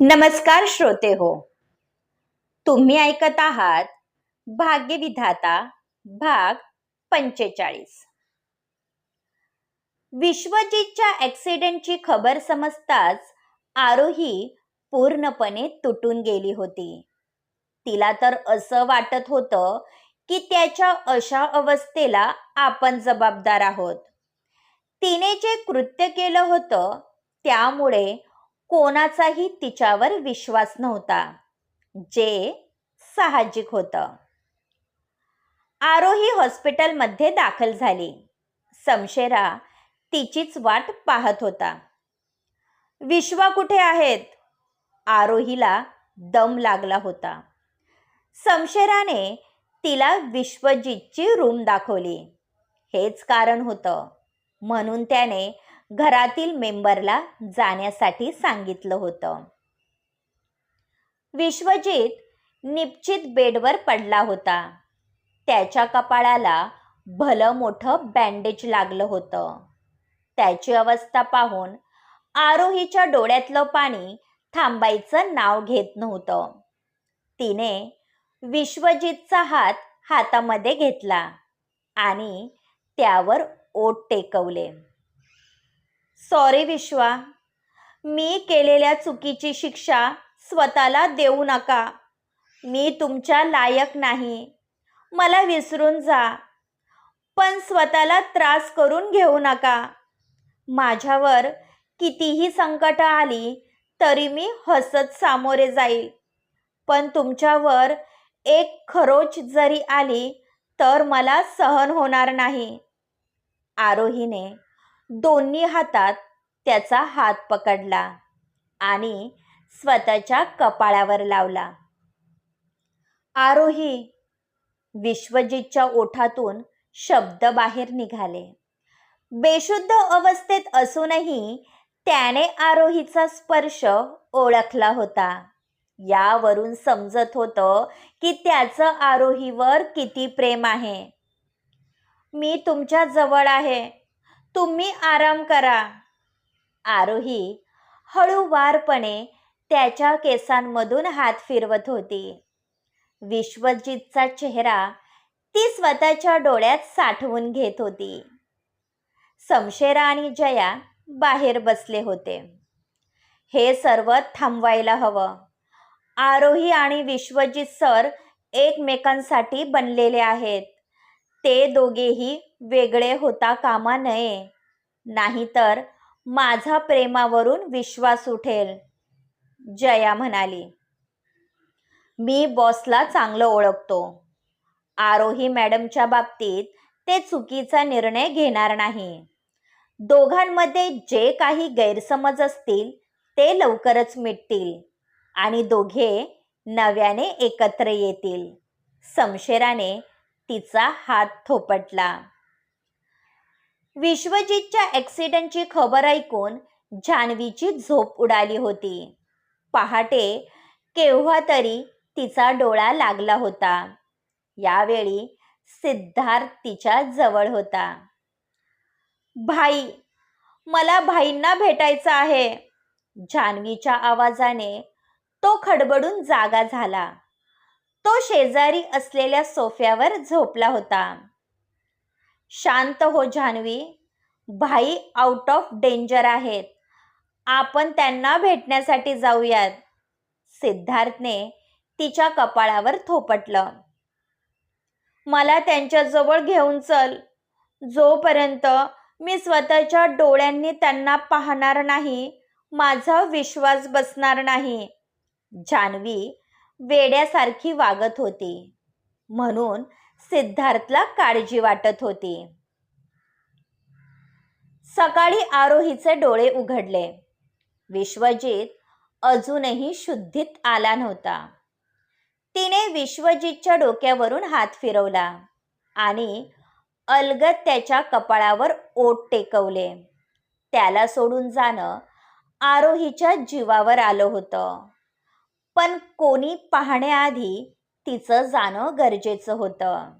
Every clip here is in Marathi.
नमस्कार श्रोते हो. तुम्ही ऐकत आहात भाग्यविधाता भाग पंचेचाळीस. विश्वजितच्या ऍक्सिडेंटची खबर समजताच आरोही पूर्णपणे तुटून गेली होती. तिला तर असं वाटत होतं की त्याच्या अशा अवस्थेला आपण जबाबदार आहोत. तिने जे कृत्य केलं होतं त्यामुळे कोणाचाही तिच्यावर विश्वास नव्हता जे साहजिक होतं. आरोही हॉस्पिटलमध्ये दाखल झाली. समशेरा तिचीच वाट पाहत होता. विश्वा कुठे आहेत? आरोहीला दम लागला होता. समशेराने तिला विश्वजितची रूम दाखवली. हेच कारण होतं. म्हणून त्याने घरातील मेंबरला जाण्यासाठी सांगितलं होतं. विश्वजित निश्चित बेडवर पडला होता. त्याच्या कपाळाला भलं मोठं बँडेज लागलं होतं. त्याची अवस्था पाहून आरोहीच्या डोळ्यातलं पाणी थांबायचं नाव घेत नव्हतं. तिने विश्वजितचा हात हातामध्ये घेतला आणि त्यावर ओट टेकवले. सॉरी विश्वा मी केलेल्या चुकीची शिक्षा स्वतःला देऊ नका. मी तुमच्या लायक नाही. मला विसरून जा. पण स्वतःला त्रास करून घेऊ नका. माझ्यावर कितीही संकट आली तरी मी हसत सामोरे जाईल. पण तुमच्यावर एक खरोच जरी आली तर मला सहन होणार नाही. आरोहीने दोन्ही हातात त्याचा हात पकडला आणि स्वतःच्या कपाळावर लावला. आरोही विश्वजितच्या ओठातून शब्द बाहेर निघाले. बेशुद्ध अवस्थेत असूनही त्याने आरोहीचा स्पर्श ओळखला होता. यावरून समजत होतं की त्याचं आरोहीवर किती प्रेम आहे. मी तुमच्या जवळ आहे. तुम्ही आराम करा. आरोही हळूवारपणे त्याच्या केसांमधून हात फिरवत होती. विश्वजितचा चेहरा ती स्वतःच्या डोळ्यात साठवून घेत होती. समशेरा आणि जया बाहेर बसले होते. हे सर्व थांबवायला हवं. आरोही आणि विश्वजित सर एकमेकांसाठी बनलेले आहेत. ते दोघेही वेगळे होता कामा नये. नाहीतर माझा प्रेमावरून विश्वास उठेल. जया म्हणाली. मी बॉसला चांगलं ओळखतो. आरोही मॅडमच्या बाबतीत ते चुकीचा निर्णय घेणार नाही. दोघांमध्ये जे काही गैरसमज असतील ते लवकरच मिटतील आणि दोघे नव्याने एकत्र येतील. समशेराने तिचा हात थोपटला. विश्वजितच्या ॲक्सिडेंटची खबर ऐकून जान्हवीची झोप उडाली होती. पहाटे केव्हा तरी तिचा डोळा लागला होता. यावेळी सिद्धार्थ तिच्या जवळ होता. भाई मला भाईंना भेटायचं आहे. जान्हवीच्या आवाजाने तो खडबडून जागा झाला. तो शेजारी असलेल्या सोफ्यावर झोपला होता. शांत हो जान्हवी. भाई आउट ऑफ डेंजर आहेत. आपण त्यांना भेटण्यासाठी जाऊयात. सिद्धार्थने तिच्या कपाळावर थोपटलं. मला त्यांच्याजवळ घेऊन चल. जोपर्यंत मी स्वतःच्या डोळ्यांनी त्यांना पाहणार नाही माझा विश्वास बसणार नाही. जान्हवी वेड्यासारखी वागत होती. म्हणून सिद्धार्थला काळजी वाटत होती. सकाळी आरोहीचे डोळे उघडले. विश्वजित अजूनही शुद्धीत आला नव्हता. तिने विश्वजितच्या डोक्यावरून हात फिरवला आणि अलगद त्याच्या कपाळावर ओट टेकवले. त्याला सोडून जाणं आरोहीच्या जीवावर आलं होतं. पण कोणी पाहण्याआधी तिचं जाणं गरजेचं होतं.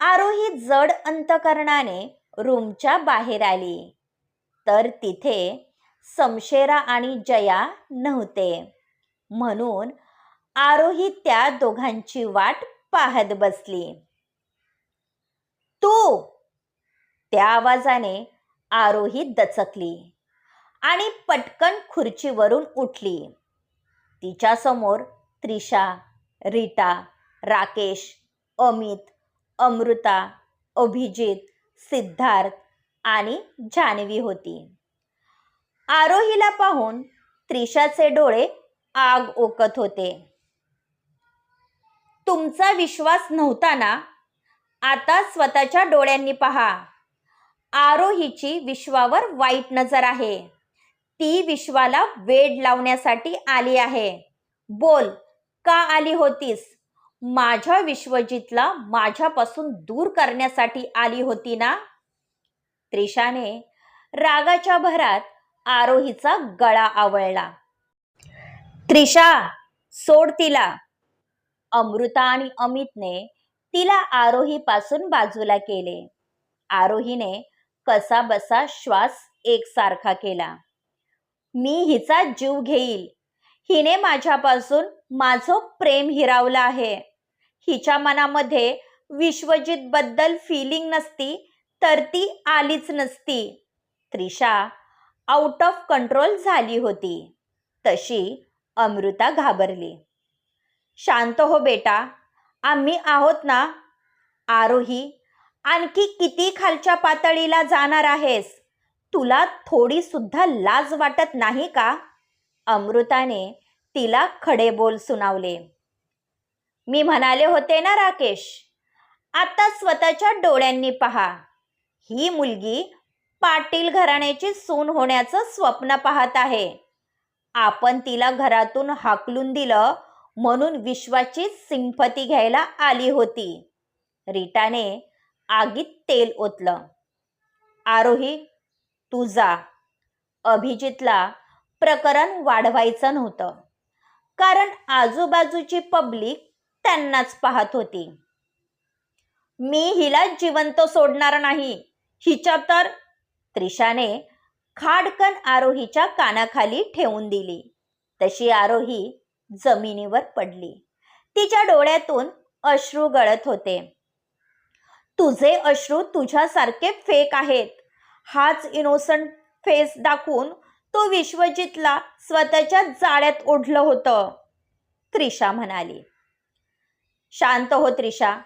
आरोही जड अंतकरणाने रूमच्या बाहेर आली. तर तिथे समशेरा आणि जया नव्हते. म्हणून आरोही त्या दोघांची वाट पाहत बसली. तू! त्या आवाजाने आरोही दचकली आणि पटकन खुर्चीवरून उठली. तिच्यासमोर त्रिशा रीटा राकेश अमित अमृता अभिजित सिद्धार्थ आणि जान्हवी होती. आरोहीला पाहून त्रिशाचे डोळे आग ओकत होते. तुमचा विश्वास नव्हता ना? आता स्वतःच्या डोळ्यांनी पहा. आरोहीची विश्वावर वाईट नजर आहे. ती विश्वाला वेड लावण्यासाठी आली आहे. बोल का आली होतीस? माझ्या विश्वजितला माझ्यापासून दूर करण्यासाठी आली होती ना? त्रिशाने रागाच्या भरात आरोहीचा गळा आवळला. त्रिशा सोड तिला. अमृता आणि अमितने तिला आरोहीपासून बाजूला केले. आरोहीने कसा बसा श्वास एकसारखा केला. मी हिचा जीव घेईल. हिने माझ्यापासून माझं प्रेम हिरावलं आहे. हिच्या मनामध्ये विश्वजित बद्दल फिलिंग नसती तर ती आलीच नसती. त्रिशा आउट ऑफ कंट्रोल झाली होती. तशी अमृता घाबरली. शांत हो बेटा आम्ही आहोत ना? आरोही आणखी किती खालच्या पातळीला जाणार आहेस? तुला थोडी सुद्धा लाज वाटत नाही का? अमृताने तिला खडे बोल सुनावले. मी म्हणाले होते ना राकेश आता स्वतःच्या डोळ्यांनी पहा. ही मुलगी पाटील घराण्याची सून होण्याचं स्वप्न पाहत आहे. आपण तिला घरातून हाकलून दिलं म्हणून विश्वाची सिंपती घ्यायला आली होती. रीटाने आगीत तेल ओतलं. आरोही तुझा अभिजितला प्रकरण वाढवायचं नव्हतं. कारण आजूबाजूची पब्लिक त्यांनाच पाहत होती. मी हिला जिवंत सोडणार नाही हिच्या तर त्रिशाने खाडकन आरोहीच्या कानाखाली ठेवून दिली. तशी आरोही जमिनीवर पडली. तिच्या डोळ्यातून अश्रू गळत होते. तुझे अश्रू तुझ्यासारखे फेक आहेत. हाच इनोसंट फेस दाखवून तो विश्वजितला स्वतःच्या जाळ्यात ओढलं होतं. त्रिशा म्हणाली शांत हो त्रिशा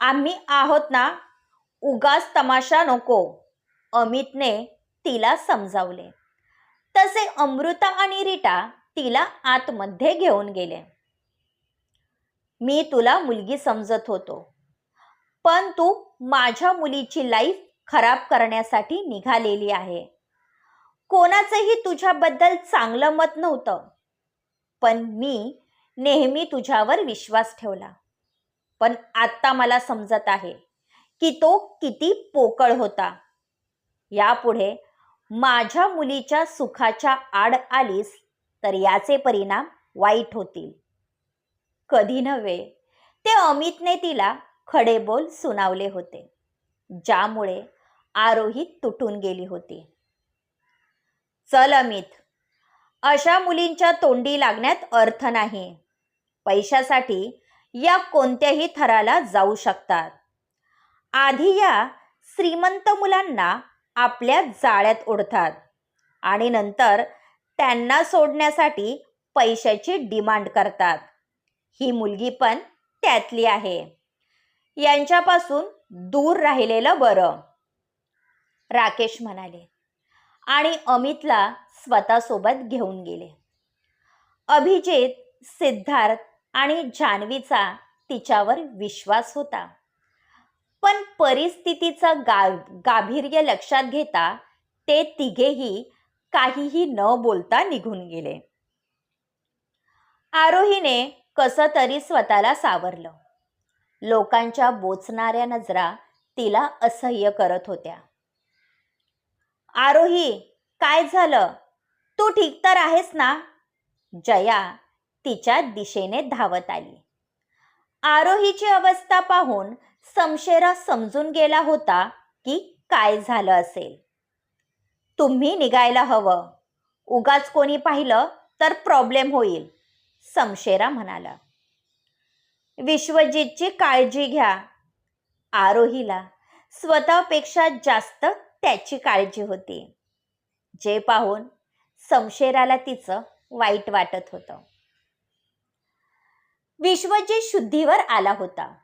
आम्ही आहोत ना उगाच तमाशा नको. अमितने तिला समजावले. तसे अमृता आणि रिटा तिला आतमध्ये घेऊन गेले. मी तुला मुलगी समजत होतो पण तू माझ्या मुलीची लाईफ खराब करण्यासाठी निघालेली आहे. कोणाचंही तुझ्याबद्दल चांगलं मत नव्हतं. पण मी नेहमी तुझ्यावर विश्वास ठेवला. पण आत्ता मला समजत आहे की तो किती पोकळ होता. यापुढे माझ्या मुलीच्या सुखाच्या आड आलीस तर याचे परिणाम वाईट होतील. कधी नव्हे ते अमितने तिला खडे बोल सुनावले होते. ज्यामुळे आरोही तुटून गेली होती. चल अमित अशा मुलींच्या तोंडी लागण्यात अर्थ नाही. पैशासाठी या कोणत्याही थराला जाऊ शकतात. आधी या श्रीमंत मुलांना आपल्या जाळ्यात ओढतात आणि नंतर त्यांना सोडण्यासाठी पैशाची डिमांड करतात. ही मुलगी पण त्यातली आहे. यांच्यापासून दूर राहिलेलं बरं. राकेश म्हणाले. आणि अमितला स्वतःसोबत घेऊन गेले. अभिजित सिद्धार्थ आणि जान्हवीचा तिच्यावर विश्वास होता. पण परिस्थितीचा गा गांभीर्य लक्षात घेता ते तिघेही काहीही न बोलता निघून गेले. आरोहीने कसं तरी स्वतःला सावरलं. लोकांच्या बोचणाऱ्या नजरा तिला असह्य करत होत्या. आरोही काय झालं? तू ठीक तर आहेस ना? जया तिच्या दिशेने धावत आली. आरोहीची अवस्था पाहून समशेरा समजून गेला होता की काय झालं असेल. तुम्ही निघायला हवं. उगाच कोणी पाहिलं तर प्रॉब्लेम होईल समशेरा म्हणाला. विश्वजितची काळजी घ्या. आरोहीला स्वतःपेक्षा जास्त त्याची काळजी होती. जे पाहून समशेराला तिचं वाईट वाटत होतं. विश्वजित शुद्धीवर आला होता.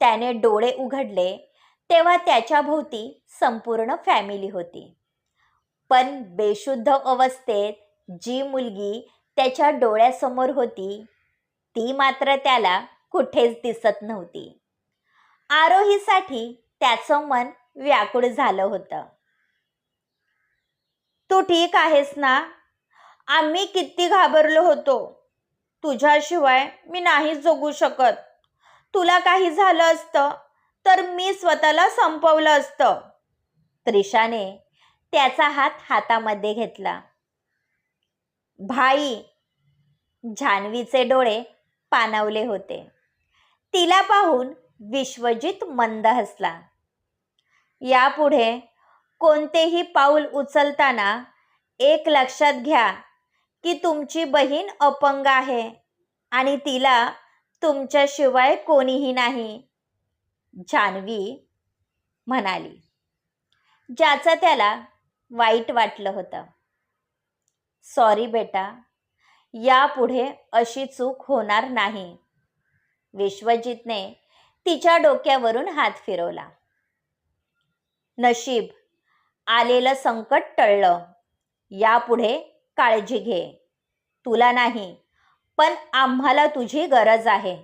त्याने डोळे उघडले तेव्हा त्याच्या भोवती संपूर्ण फॅमिली होती. पण बेशुद्ध अवस्थेत जी मुलगी त्याच्या डोळ्यासमोर होती ती मात्र त्याला कुठेच दिसत नव्हती. आरोहीसाठी त्याचं मन व्याकुळ झालं होतं. तू ठीक आहेस ना? आम्ही किती घाबरलो होतो. तुझ्याशिवाय मी नाही जगू शकत. तुला काही झालं असतं तर मी स्वतःला संपवलं असतं. त्रिशाने त्याचा हात हातामध्ये घेतला. भाई जान्हवीचे डोळे पाणावले होते. तिला पाहून विश्वजित मंद हसला. यापुढे कोणतेही पाऊल उचलताना एक लक्षात घ्या की तुमची बहीण अपंग आहे आणि तिला तुमच्याशिवाय कोणीही नाही. जान्हवी म्हणाली. ज्याचं त्याला वाईट वाटलं होतं. सॉरी बेटा यापुढे अशी चूक होणार नाही. विश्वजितने तिच्या डोक्यावरून हात फिरवला. नशीब. आलेलं संकट टळलं. यापुढे काळजी घे. तुला नाही पण आम्हाला तुझी गरज आहे.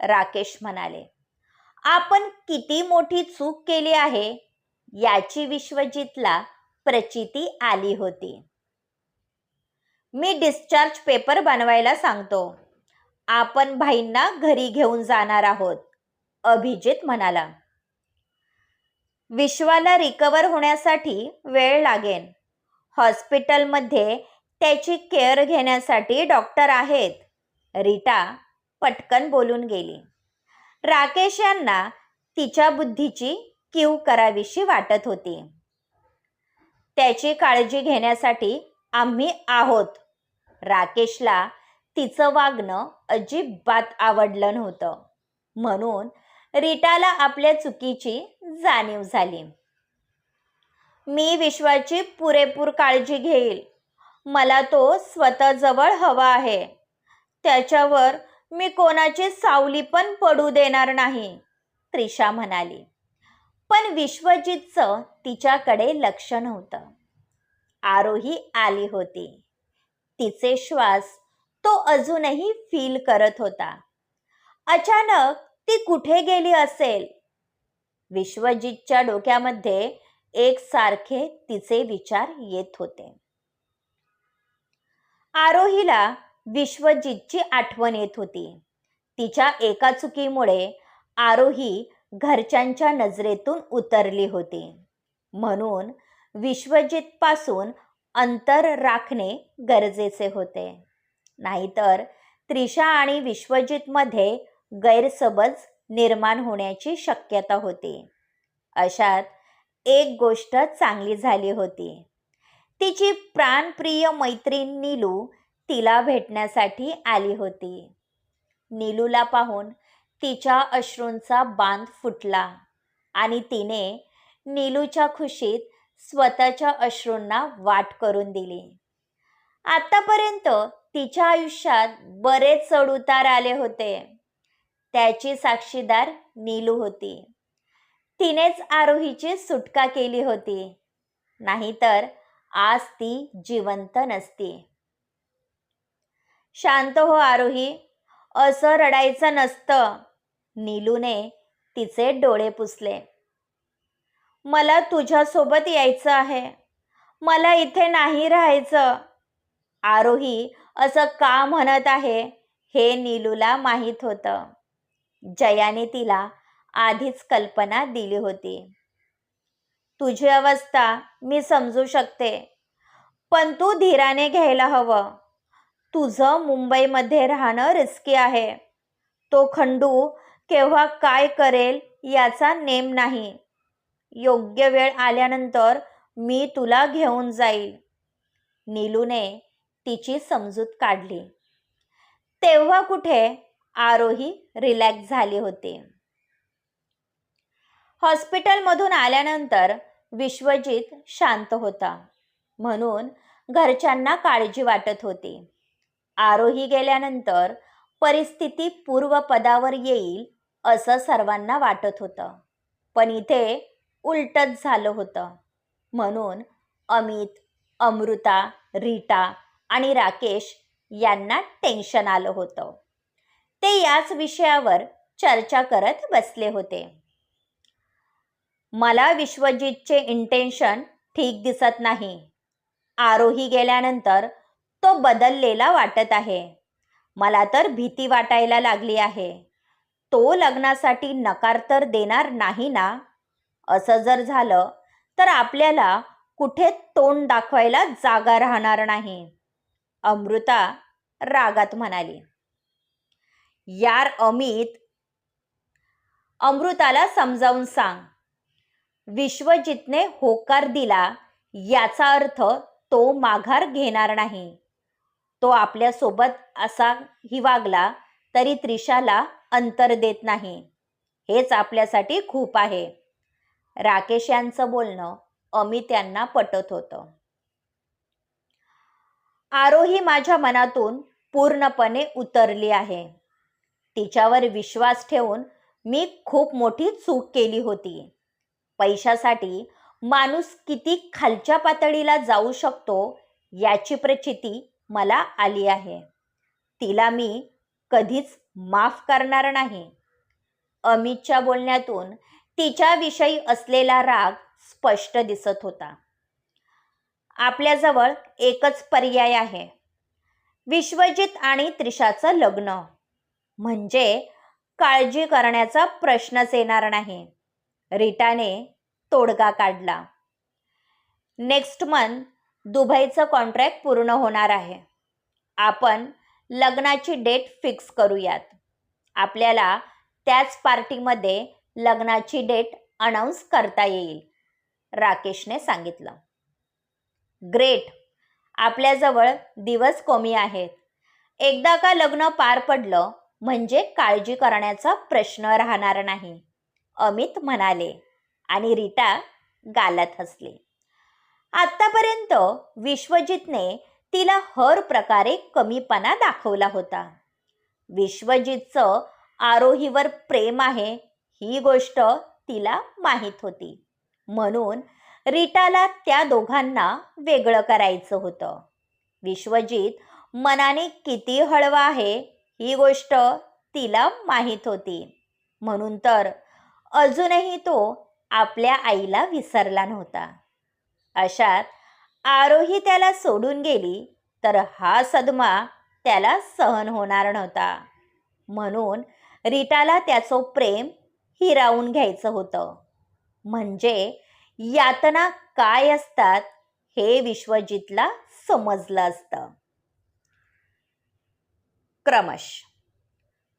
राकेश म्हणाले. आपण किती मोठी चूक केली आहे याची विश्वजितला प्रचिती आली होती. मी डिस्चार्ज पेपर बनवायला सांगतो. आपण भाईंना घरी घेऊन जाणार आहोत अभिजित म्हणाला. विश्वाला रिकवर होण्यासाठी वेळ लागेल. हॉस्पिटलमध्ये त्याची केअर घेण्यासाठी डॉक्टर आहेत. रीटा पटकन बोलून गेली. राकेश यांना तिच्या बुद्धीची कीव करावीशी वाटत होती. त्याची काळजी घेण्यासाठी आम्ही आहोत. राकेशला तिचं वागणं अजिबात आवडलं नव्हतं. म्हणून रीटाला आपल्या चुकीची जाणीव झाली. मी विश्वाची पुरेपूर काळजी घेईल. मला तो स्वतःजवळ हवा आहे. त्याच्यावर मी कोणाची सावली पण पडू देणार नाही त्रिशा म्हणाली. पण विश्वजितचं तिच्याकडे लक्ष नव्हतं. आरोही आली होती. तिचे श्वास तो अजूनही फील करत होता. अचानक ती कुठे गेली असेल? विश्वजितच्या डोक्यामध्ये एक सारखे तिचे विचार येत होते. आरोहीला विश्वजितची आठवण येत होती. तिच्या एका चुकीमुळे आरोही घरच्यांच्या नजरेतून उतरली होती. म्हणून विश्वजितपासून अंतर राखणे गरजेचे होते. नाहीतर त्रिशा आणि विश्वजितमध्ये गैरसमज निर्माण होण्याची शक्यता होती. अशात एक गोष्ट चांगली झाली होती. तिची प्राणप्रिय मैत्रीण नीलू तिला भेटण्यासाठी आली होती. नीलूला पाहून तिच्या अश्रूंचा बांध फुटला आणि तिने नीलूच्या खुशीत स्वतःच्या अश्रूंना वाट करून दिली. आतापर्यंत तिच्या आयुष्यात बरेच चढउतार आले होते. त्याची साक्षीदार नीलू होती. तिनेच आरोहीची सुटका केली होती. नाहीतर आज ती जिवंत नसती. शांत हो आरोही. असं रडायचं नसतं. नीलूने तिचे डोळे पुसले. मला तुझ्यासोबत यायचं आहे. मला इथे नाही राहायचं. आरोही असं का म्हणत आहे हे नीलूला माहीत होतं. जयाने तिला आधीच कल्पना दिली होती. तुझी अवस्था मी समजू शकते पण तू धीराने घ्यायला हवं. तुझं मुंबईमध्ये राहणं रिस्की आहे. तो खंडू केव्हा काय करेल याचा नेम नाही. योग्य वेळ आल्यानंतर मी तुला घेऊन जाईल. नीलूने तिची समजूत काढली. तेव्हा कुठे आरोही रिलॅक्स झाले होते. हॉस्पिटलमधून आल्यानंतर विश्वजित शांत होता. म्हणून घरच्यांना काळजी वाटत होती. आरोही गेल्यानंतर परिस्थिती पूर्वपदावर येईल असं सर्वांना वाटत होतं. पण इथे उलटच झालं होतं. म्हणून अमित अमृता रीटा आणि राकेश यांना टेन्शन आलं होतं. ते याच विषयावर चर्चा करत बसले होते. मला विश्वजितचे इंटेन्शन ठीक दिसत नाही. आरोही गेल्यानंतर तो बदललेला वाटत आहे. मला तर भीती वाटायला लागली आहे. तो लग्नासाठी नकार तर देणार नाही ना? असं जर झालं तर आपल्याला कुठे तोंड दाखवायला जागा राहणार नाही. अमृता रागात म्हणाली. यार अमित अमृताला समजावून सांग. विश्वजितने होकार दिला याचा अर्थ तो माघार घेणार नाही. तो आपल्यासोबत असाही वागला तरी त्रिशाला अंतर देत नाही. हेच आपल्यासाठी खूप आहे. राकेश यांचं बोलणं अमित यांना पटत होतं. आरोही माझ्या मनातून पूर्णपणे उतरली आहे. तिच्यावर विश्वास ठेवून मी खूप मोठी चूक केली होती. पैशासाठी माणूस किती खालच्या पातळीला जाऊ शकतो याची प्रचिती मला आली आहे. तिला मी कधीच माफ करणार नाही. अमितच्या बोलण्यातून तिच्याविषयी असलेला राग स्पष्ट दिसत होता. आपल्याजवळ एकच पर्याय आहे. विश्वजित आणि त्रिशाचं लग्न. म्हणजे काळजी करण्याचा प्रश्नच येणार नाही. रिटाने तोडगा काढला. नेक्स्ट मंथ दुबईचं कॉन्ट्रॅक्ट पूर्ण होणार आहे. आपण लग्नाची डेट फिक्स करूयात. आपल्याला त्याच पार्टीमध्ये लग्नाची डेट अनाऊन्स करता येईल राकेशने सांगितलं. ग्रेट! आपल्याजवळ दिवस कमी आहेत. एकदा का लग्न पार पडलं म्हणजे काळजी करण्याचा प्रश्न राहणार नाही. अमित म्हणाले आणि रीटा गालत हसले. आत्तापर्यंत विश्वजितने तिला हर प्रकारे कमीपणा दाखवला होता. विश्वजितचं आरोहीवर प्रेम आहे ही गोष्ट तिला माहीत होती. म्हणून रीटाला त्या दोघांना वेगळं करायचं होतं. विश्वजित मनाने किती हळवा आहे ही गोष्ट तिला माहीत होती. म्हणून तर अजूनही तो आपल्या आईला विसरला नव्हता. अशात आरोही त्याला सोडून गेली तर हा सदमा त्याला सहन होणार नव्हता. म्हणून रीटाला त्याचं प्रेम हिरावून घ्यायचं होतं. म्हणजे यातना काय असतात हे विश्वजितला समजलं असतं. क्रमश.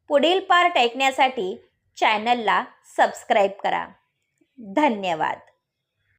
पुढील पार्ट ऐकण्यासाठी चॅनलला सबस्क्राईब करा. धन्यवाद.